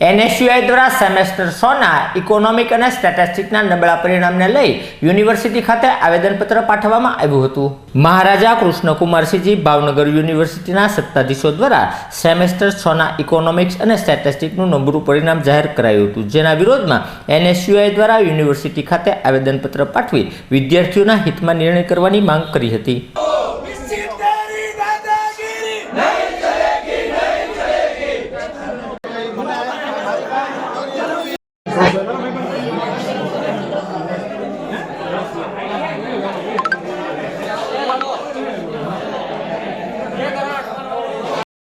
NSUI દ્વારા semester સોના economic અને સ્ટેટિસ્ટિકના નબળા પરિણામને લઈ યુનિવર્સિટી ખાતે આવેદનપત્ર પાઠવવામાં આવ્યું હતું. મહારાજા કૃષ્ણકુમારસિંહજી ભાવનગર યુનિવર્સિટીના સત્તાધીશો દ્વારા સેમેસ્ટર સોના ઇકોનોમિક્સ અને સ્ટેટિસ્ટિકનું નબળું પરિણામ જાહેર કરાયું હતું. જેના વિરોધમાં એનએસયુઆઈ દ્વારા યુનિવર્સિટી ખાતે આવેદનપત્ર પાઠવી વિદ્યાર્થીઓના હિતમાં નિર્ણય કરવાની માંગ કરી હતી.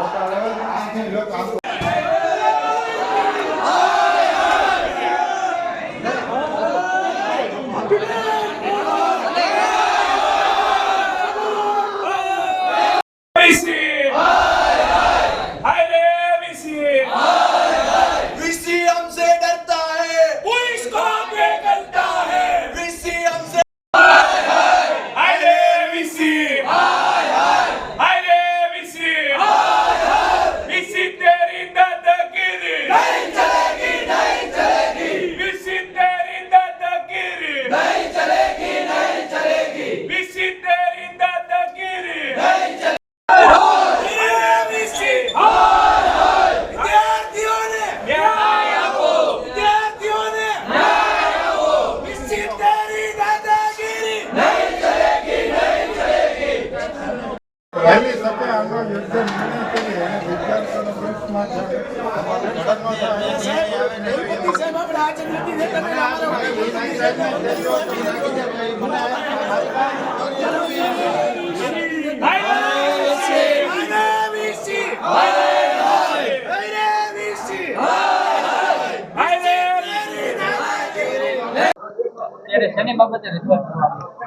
我打了一个电话给你说 કરો યોગ્ય નિર્ણય કરીએ અને વિદ્યાર્થીઓનો ગ્રુપમાં થાય તમારા ગળતમાં થાય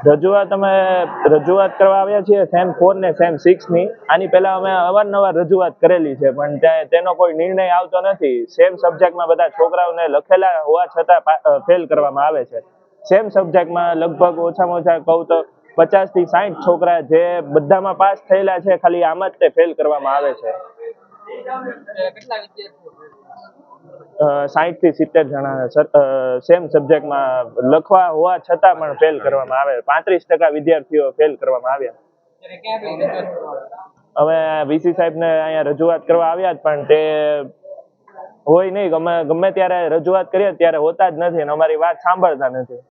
રજૂઆત અમે રજૂઆત કરવા આવ્યા છીએ સેમ ફોર ને સેમ સિક્સની. આની પહેલા અમે અવારનવાર રજૂઆત કરેલી છે, પણ તેનો કોઈ નિર્ણય આવતો નથી. સેમ સબ્જેક્ટમાં બધા છોકરાઓને લખેલા હોવા છતાં ફેલ કરવામાં આવે છે. સેમ સબ્જેક્ટમાં લગભગ ઓછામાં ઓછા કહું તો પચાસથી સાઠ છોકરા જે બધામાં પાસ થયેલા છે, ખાલી આમાં જ તે ફેલ કરવામાં આવે છે. સાઠથી સિત્તેર જણા સેમ સબ્જેક્ટમાં લખવા હોવા છતાં પણ ફેલ કરવામાં આવે. પાંત્રીસ ટકા વિદ્યાર્થીઓ ફેલ કરવામાં આવ્યા. હવે વીસી સાહેબ ને અહીંયા રજૂઆત કરવા આવ્યા જ પણ તે હોય નહીં. ગમે ગમે ત્યારે રજૂઆત કરીએ ત્યારે હોતા જ નથી અને અમારી વાત સાંભળતા નથી.